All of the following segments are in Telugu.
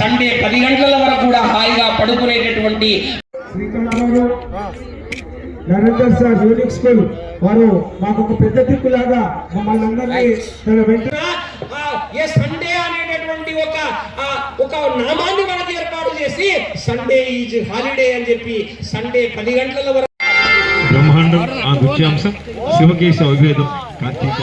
సండే పది గంటల వరకు కూడా హాయిగా పడుకునేటటువంటి నరేందర్ సార్ యూనిక్ స్కూల్. వారు మాకు ఒక పెద్ద దిక్కులాగా మమ్మల్ని అందరినీ తన వెంట సండే అనేటటువంటి ఒక ఒక నామాన్ని మనకి ఏర్పాటు చేసి సండే ఈజ్ హాలిడే అని చెప్పి సండే పది గంటల వరకు బ్రహ్మాండం ఆ నృత్యాంశం శివకేశ విభేదం కార్తీక.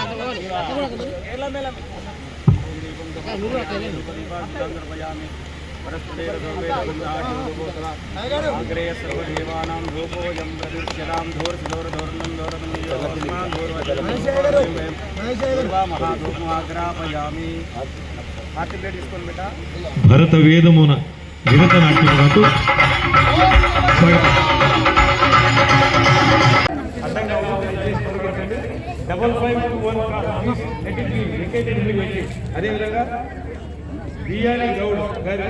అగ్రే సర్వదేవానాం ధూపోయం ప్రదృశ్యతాం ధూర్షిదోర్ధోర్ణం మహాధూపమాగ్రాపయామి హార్ట్ ప్లేట్ తీసుకోండి బేటా భరత వేదమున నిరత నాట్యమునకు డబల్ ఫైవ్ టూ వన్ అదేవిధంగా బియ్యాని గౌడ్ గారు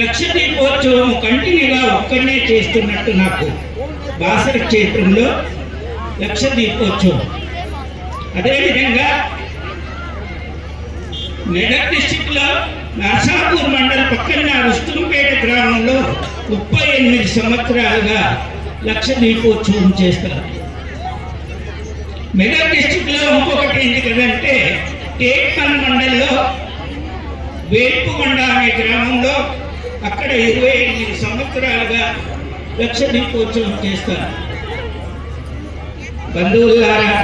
లక్ష దీపోత్సవం కంటిన్యూగా ఒక్కనే చేస్తున్నట్టు నాకు బాసర క్షేత్రంలో లక్ష దీపోత్సవం అదేవిధంగా మెదక్ డిస్టిక్లో నర్సాపూర్ మండలం పక్కన రుస్తుంపేట గ్రామంలో ముప్పై ఎనిమిది సంవత్సరాలుగా లక్ష దీపోత్సవం చేస్తారు. మెదక్ డిస్టిక్లో ఇంకొకటి ఏంటి కదంటే టేక్మల్ మండల్లో వేల్పుకొండ అనే గ్రామంలో అక్కడ ఇరవై ఎనిమిది సంవత్సరాలుగా లక్ష దీపోత్సవం చేస్తారు. బంధువులారా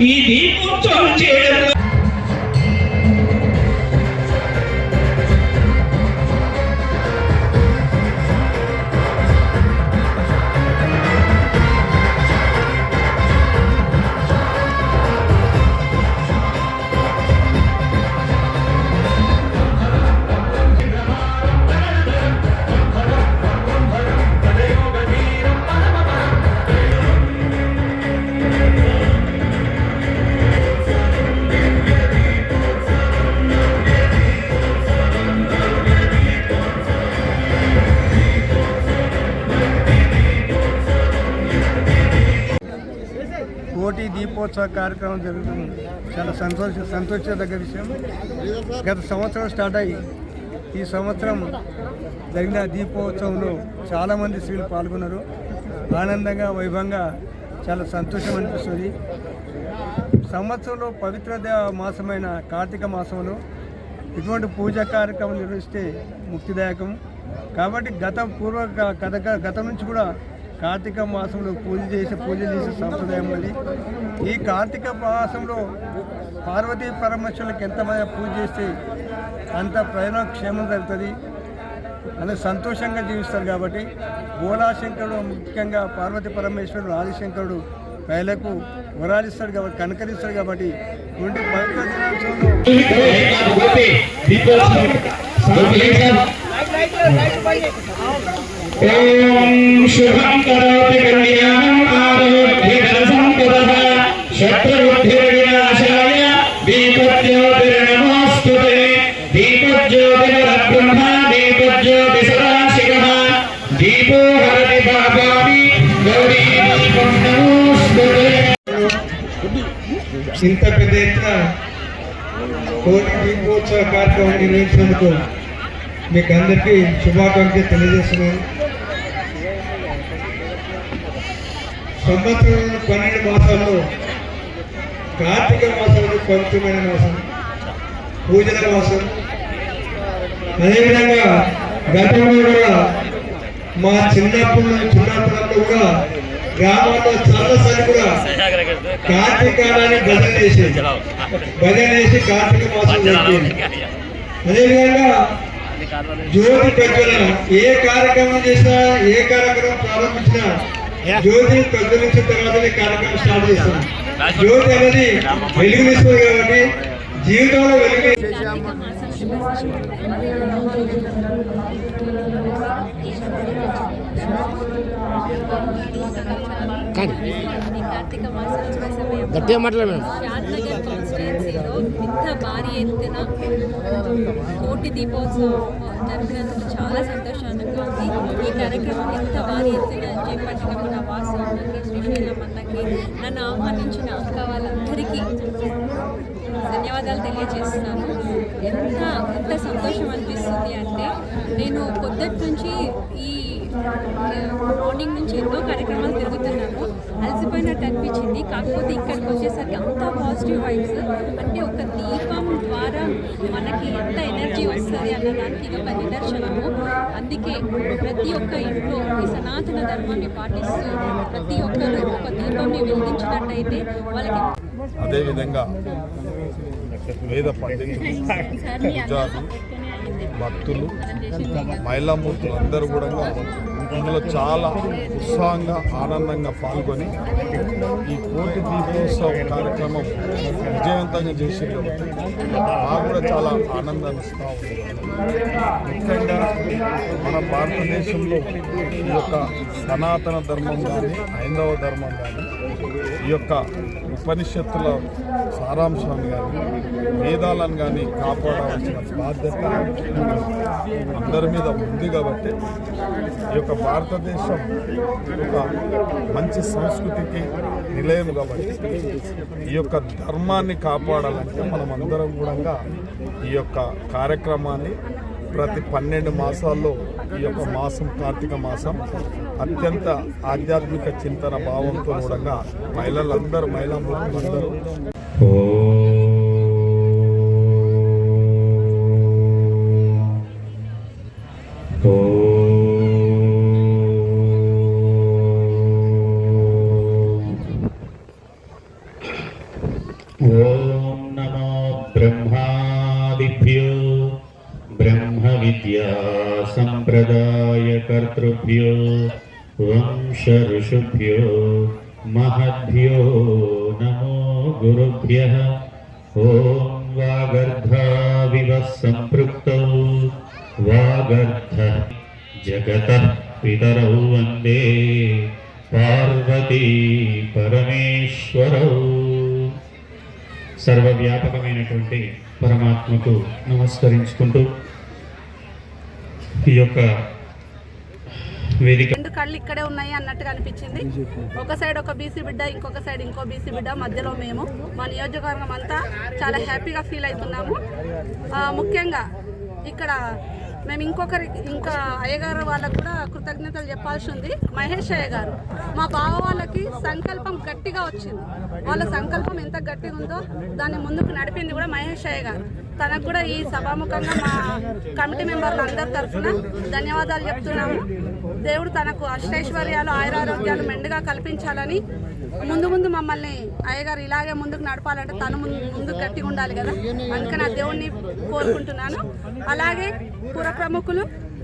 ఈ దీపోత్సవం చేయడంలో పార్టీ దీపోత్సవ కార్యక్రమం జరుగుతుంది. చాలా సంతోష సంతోషదగ్గ విషయం. గత సంవత్సరం స్టార్ట్ అయ్యి ఈ సంవత్సరం జరిగిన దీపోత్సవంలో చాలామంది స్త్రీలు పాల్గొన్నారు. ఆనందంగా వైభవంగా చాలా సంతోషం అనిపిస్తుంది. సంవత్సరంలో పవిత్ర మాసమైన కార్తీక మాసంలో ఇటువంటి పూజా కార్యక్రమం నిర్వహిస్తే ముక్తిదాయకం. కాబట్టి గత పూర్వ గత కథ గతం నుంచి కూడా కార్తీక మాసంలో పూజ చేసే పూజ చేసే సంప్రదాయం అది. ఈ కార్తీక మాసంలో పార్వతీ పరమేశ్వరులకు ఎంతమంది పూజ చేస్తే అంత ప్రయాణ క్షేమం జరుగుతుంది. అని సంతోషంగా జీవిస్తారు కాబట్టి బోలాశంకరుడు ముఖ్యంగా పార్వతీ పరమేశ్వరుడు ఆదిశంకరుడు ప్రజలకు వరాలిస్తాడు కాబట్టి కనకరిస్తాడు కాబట్టి ఉండి పవిత్ర దినోత్సవంలో ఓం శుభం కరోతి కళ్యాణం ఆరోగ్యకరసంపదః శత్రుబుద్ధిర్వినాశాయ దీపజ్యోతిర్నమోస్తుతే దీపజ్యోతిర్బ్రహ్మ దీపజ్యోతి సదాశివః దీపో హరతి పాపాని గౌరీ దీపం నమోస్తుతే ఇంత పెద్ద ఎత్తున కోటి దీపోత్సవ కార్యక్రమం నిర్వహించినందుకు మీకు అందరికీ శుభాకాంక్షలు తెలియజేస్తున్నాను. సంవత్సరం పన్నెండు మాసాల్లో కార్తీక మాసం పవిత్రమైన మాసం పూజల మాసం. అదేవిధంగా గతంలో కూడా మా చిన్నప్పుడు చిన్నప్పుడప్పుడు కూడా గ్రామాల్లో చాలాసార్లు కూడా కార్తీకాలని భజన చేసేది భజన చేసి కార్తీక మాసం అదేవిధంగా జ్యోతి ప్రజ్వలన ఏ కార్యక్రమం చేసినా ఏ కార్యక్రమం ప్రారంభించినా జ్యోతిని ప్రజ్వలించిన తర్వాతనే కార్యక్రమం స్టార్ట్ చేస్తాం జ్యోతి అనేది వెలుగునిస్తుంది కాబట్టి జీవితంలో వెలుగు కాన్స్టిట్యున్సీలో ఇంత భారీ ఎత్తున కోటి దీపోత్సవం చాలా ఉంది ఈ కార్యక్రమం ఎంత భారీ ఎత్తున చేపట్టడం నా వాసు అన్నకి శ్రీశైలం అన్నకి నన్ను ఆహ్వానించిన అక్క వాళ్ళందరికీ ధన్యవాదాలు తెలియజేస్తున్నాను. ఎంత ఎంత సంతోషం అనిపిస్తుంది అంటే నేను పొద్దుటి నుంచి ఈ మార్నింగ్ నుంచి ఎన్నో కార్యక్రమాలు తిరుగుతున్నాను అలసిపోయినట్టు అనిపించింది. కాకపోతే ఇక్కడికి వచ్చేసరికి అంత పాజిటివ్ వైబ్స్. అంటే ఒక దీప ద్వారా మనకి ఎంత ఎనర్జీ వస్తుంది అన్న దానికి ఇది ఒక నిదర్శనము. అందుకే ప్రతి ఒక్క ఇంట్లో ఈ సనాతన ధర్మాన్ని పాటిస్తూ ప్రతి ఒక్కరు ఒక దీపాన్ని వెలిగించినట్టయితే వాళ్ళకి అదేవిధంగా వేద పండితులు భక్తులు మహిళామూర్తులు అందరూ కూడా ఇందులో చాలా ఉత్సాహంగా ఆనందంగా పాల్గొని ఈ కోటి దీపోత్సవ కార్యక్రమం విజయవంతంగా చేసి మాకు కూడా చాలా ఆనందాన్ని ఇస్తూ ముఖ్యంగా మన భారతదేశంలో ఈ యొక్క సనాతన ధర్మం కానీ హైందవ ధర్మం కానీ ఈ యొక్క ఉపనిషత్తుల సారాంశాన్ని కానీ వేదాలను కానీ కాపాడాల్సిన బాధ్యత అందరి మీద ఉంది కాబట్టి ఈ యొక్క భారతదేశం ఒక మంచి సంస్కృతికి నిలయం కాబట్టి ఈ యొక్క ధర్మాన్ని కాపాడాలంటే మనం అందరం కూడా ఈ యొక్క కార్యక్రమాన్ని ప్రతి పన్నెండు మాసాల్లో ఈ యొక్క మాసం కార్తీక మాసం అత్యంత ఆధ్యాత్మిక చింతన భావంతో కూడా మహిళలందరూ మహిళా ఓ కర్తృభ్యో వంశ ఋషుభ్యో మహద్భ్యో నమో గురుభ్య ఓం వాగర్ధావివ సంపృక్తౌ వాగర్ధ జగత పితరౌ వందే పార్వతీ పరమేశ్వరౌ. సర్వవ్యాపకమైనటువంటి పరమాత్మకు నమస్కరించుకుంటూ ఈ యొక్క రెండు కళ్ళు ఇక్కడే ఉన్నాయి అన్నట్టుగా అనిపించింది. ఒక సైడ్ ఒక బీసీ బిడ్డ ఇంకొక సైడ్ ఇంకో బీసీ బిడ్డ మధ్యలో మేము. మా నియోజకవర్గం అంతా చాలా హ్యాపీగా ఫీల్ అవుతున్నాము. ముఖ్యంగా ఇక్కడ మేము ఇంకొకరి ఇంకా అయ్యగారు వాళ్ళకు కూడా కృతజ్ఞతలు చెప్పాల్సి ఉంది. మహేష్ అయ్య గారు మా బావ వాళ్ళకి సంకల్పం గట్టిగా వచ్చింది. వాళ్ళ సంకల్పం ఎంత గట్టిగా ఉందో దాన్ని ముందుకు నడిపింది కూడా మహేష్ అయ్య గారు. తనకు కూడా ఈ సభాముఖంగా మా కమిటీ మెంబర్లు అందరి తరఫున ధన్యవాదాలు చెప్తున్నాము. దేవుడు తనకు అష్టైశ్వర్యాలు ఆయురారోగ్యాలు మెండుగా కల్పించాలని ముందు ముందు మమ్మల్ని అయ్యగారు ఇలాగే ముందుకు నడపాలంటే తను ముందు ముందుకు గట్టిగా ఉండాలి కదా. అందుకని ఆ దేవుడిని కోరుకుంటున్నాను. అలాగే పుర ప్రముఖులు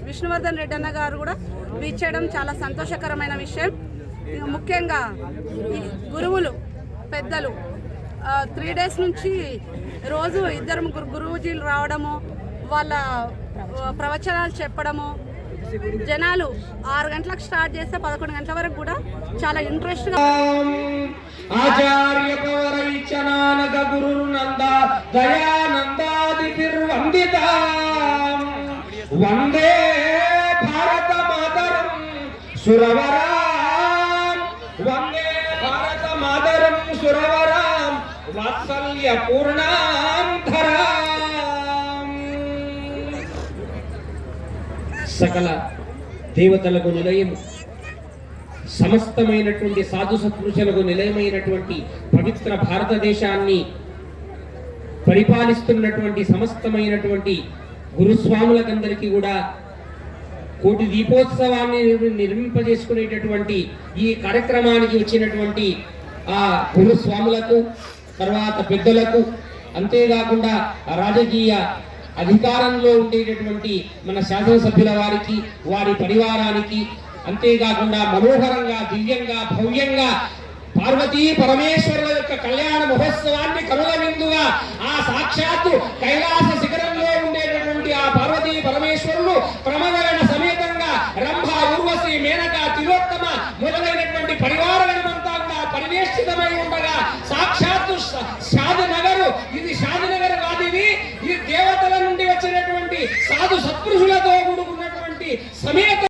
విష్ణువర్ధన్ రెడ్డి అన్న గారు కూడా వీచేయడం చాలా సంతోషకరమైన విషయం. ముఖ్యంగా గురువులు పెద్దలు త్రీ డేస్ నుంచి రోజు ఇద్దరు ముగ్గురు గురువుజీలు రావడము వాళ్ళ ప్రవచనాలు చెప్పడము జనాలు ఆరు గంటలకు స్టార్ట్ చేస్తే పదకొండు గంటల వరకు కూడా చాలా ఇంట్రెస్ట్ ఇంట్రెస్ట్గా ఆచార్య నంద గురుర్నంద దయానందాదిభిర్వందిత వందే భారత మాతరం సురవరాం. వందే భారత మాతరం సురవరాం. వాత్సల్య పూర్ణాంతరాం సకల దేవతలకు నిలయము. సమస్తమైనటువంటి సాధు సత్పురుషులకు నిలయమైనటువంటి పవిత్ర భారతదేశాన్ని పరిపాలిస్తున్నటువంటి సమస్తమైనటువంటి గురుస్వాములకందరికీ కూడా కోటి దీపోత్సవాన్ని నిర్మింపజేసుకునేటటువంటి ఈ కార్యక్రమానికి వచ్చినటువంటి ఆ గురుస్వాములకు తర్వాత పెద్దలకు అంతేకాకుండా ఆ రాజకీయ అధికారంలో ఉండేటటువంటి మన శాసనసభ్యుల వారికి వారి పరివారానికి అంతేకాకుండా మనోహరంగా దివ్యంగా భవ్యంగా పార్వతీ పరమేశ్వరుల యొక్క కళ్యాణ మహోత్సవాన్ని కనుల విందుగా ఆ సాక్షాత్తు కైలాస